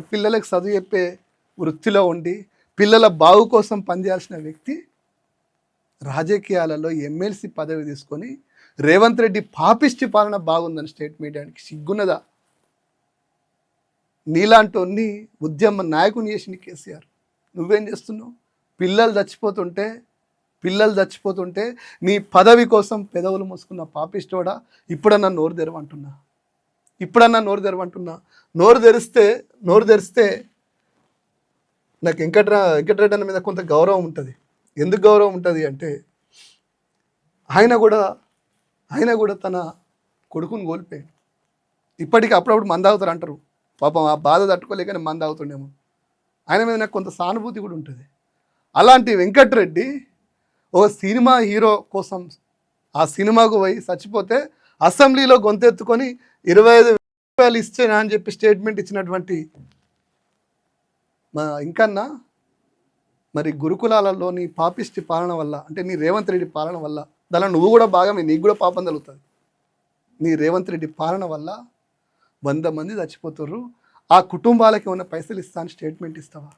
వాడు పిల్లలకు చదువు చెప్పే వృత్తిలో ఉండి పిల్లల బాగు కోసం పనిచేయాల్సిన వ్యక్తి రాజకీయాలలో ఎమ్మెల్సీ పదవి తీసుకొని రేవంత్ రెడ్డి పాపిష్టి పాలన బాగుందని స్టేట్ మీడియానికి సిగ్గున్నదా? నీలాంటి ఉద్యమ నాయకుని చేసిన కేసీఆర్. నువ్వేం చేస్తున్నావు? పిల్లలు చచ్చిపోతుంటే పిల్లలు చచ్చిపోతుంటే నీ పదవి కోసం పెదవులు మూసుకున్న పాపిష్టోడా ఇప్పుడన్నా నోరు తెరవంటున్నా? ఇప్పుడన్నా నోరు తెరవంటున్నా? నోరు తెరిస్తే నోరు తెరిస్తే నాకు వెంకట్రా వెంకటరెడ్డి అన్న మీద కొంత గౌరవం ఉంటుంది. ఎందుకు గౌరవం ఉంటుంది అంటే ఆయన కూడా ఆయన కూడా తన కొడుకుని కోల్పోయాడు. ఇప్పటికీ అప్పుడప్పుడు మంద అవుతారు అంటారు. పాపం ఆ బాధ తట్టుకోలేకనే మంద అవుతుండేమో. ఆయన మీద నాకు కొంత సానుభూతి కూడా ఉంటుంది. అలాంటి వెంకటరెడ్డి ఓ సినిమా హీరో కోసం ఆ సినిమాకు పోయి చచ్చిపోతే అసెంబ్లీలో గొంతెత్తుకొని ఇరవై ఐదు రూపాయలు ఇచ్చేనా అని చెప్పి స్టేట్మెంట్ ఇచ్చినటువంటి మా ఇంకన్నా మరి గురుకులాలలోని పాపిష్టి పాలన వల్ల అంటే నీ రేవంత్ రెడ్డి పాలన వల్ల దానిలో నువ్వు కూడా భాగమే నీకు కూడా పాపం తగులుతుంది నీ రేవంత్ రెడ్డి పాలన వల్ల వంద మంది చచ్చిపోతుర్రు. ఆ కుటుంబాలకి ఉన్న పైసలు ఇస్తా అని స్టేట్మెంట్ ఇస్తావా?